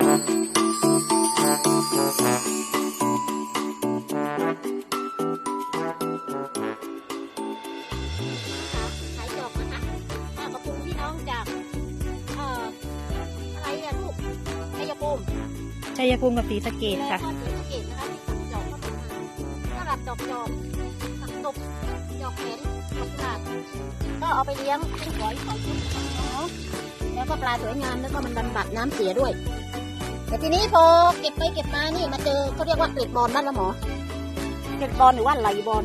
ชัยภูมิชัยภูมิกับศรีสะเกดค่ะก็ศรีสะเกษนะคะที่สั่งดอกเข้ามาสลับดอกจอกผักตบดอกแขนดอกกาดก็เอาไปเลี้ยงเป็นหอยหอยชุบแล้วก็ปลาสวยงามแล้วก็มันบำบัดน้ำเสียด้วย แต่ทีนี้พอเก็บไปเก็บมานี่มาเจอเขาเรียกว่าเกล็ดบอลบ้านละหมอ เกล็ดบอลหรือว่าไหลบอล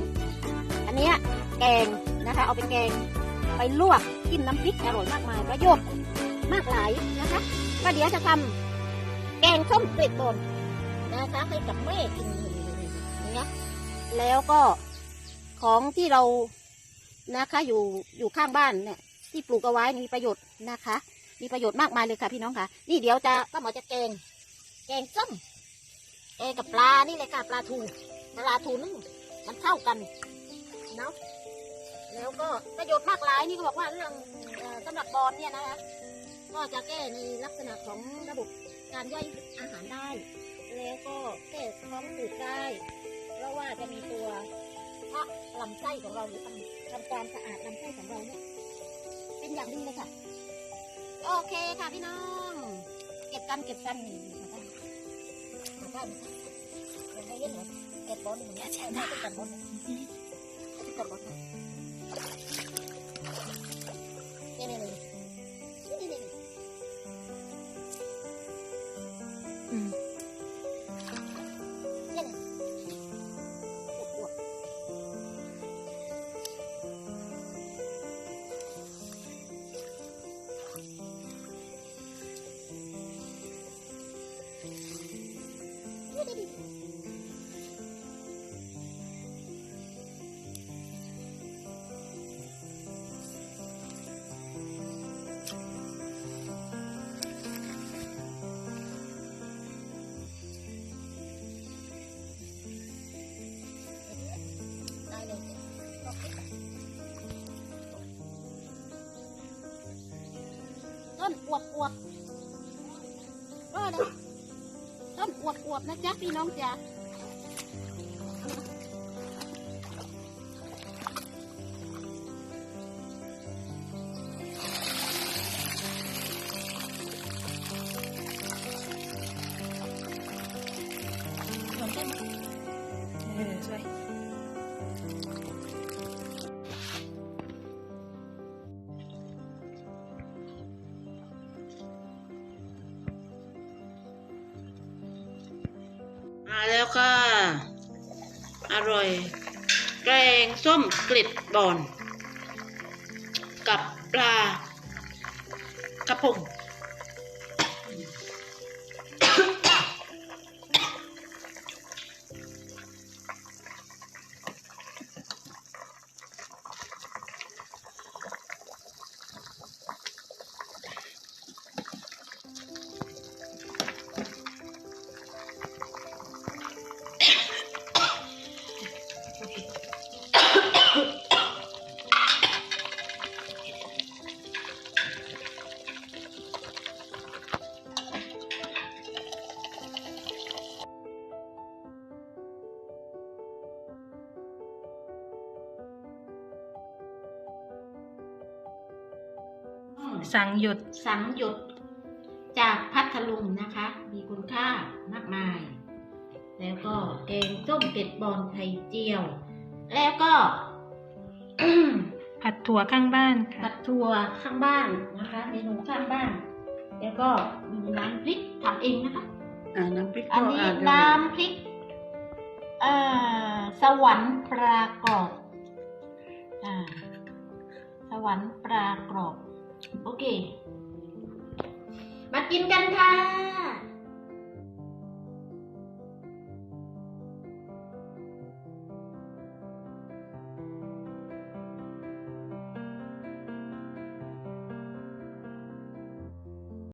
อันนี้แกงนะคะ เอาไปแกงไปลวกกินน้ำพริกอร่อยมากมายประโยชน์มากหลายนะคะก็เดี๋ยวจะทำแกงส้มเกล็ดบอลนะคะให้กับแม่กินเงี้ยแล้วก็ของที่เรานะคะอยู่อยู่ข้างบ้านเนี่ยที่ปลูกเอาไว้มีประโยชน์นะคะ มีประโยชน์มากมายเลยค่ะพี่น้องค่ะ นี่เดี๋ยวจะป้าหมอจะแกง แกงส้มแกงกับปลานี่เลยค่ะปลาทูปลาทูนึ่งมันเข้ากันเนาะแล้วก็ประโยชน์มากหลายนี่ก็บอกว่าเรื่องเอ่อสำหรับบอลเนี่ยนะคะก็จะแก้ในลักษณะของระบบการย่อยอาหารได้ แล้วก็แก้ท้องอืดได้ เพราะว่าจะมีตัวพระลำไส้ของเราหรือทำทำความสะอาดลำไส้ของเราเนี่ยเป็นอย่างดีเลยค่ะ โอเคค่ะพี่น้อง เก็บกันเก็บกันนี่ค่ะ ท่านยังไม่เห็นเหรอเก็บบอลอย่งเนี่ยแช่ไหมเก็บบอลเก็บบอล ต้นอวบอวบก็เลยต้นอวบอวบนะจ๊ะพี่น้องจ๋า อร่อย แกงส้มกลิดบอน กับปลากระพง สั่งหยุดสังหยดจากพัทลุงนะคะ มีคุณค่ามากมาย แล้วก็แกงส้มเผ็ดบอลไข่เจียว แล้วก็ผัดถั่วข้างบ้านค่ะผัดถั่วข้างบ้านนะคะเมนูข้างบ้าน แล้วก็มีน้ำพริกทำเองนะคะอ่าน้ำพริกอันนี้ก็ร่ยน้ำพริกเอ่อสวรรค์ปลากรอบอ่าสวรรค์ปลากรอบ โอเค มากินกันค่ะ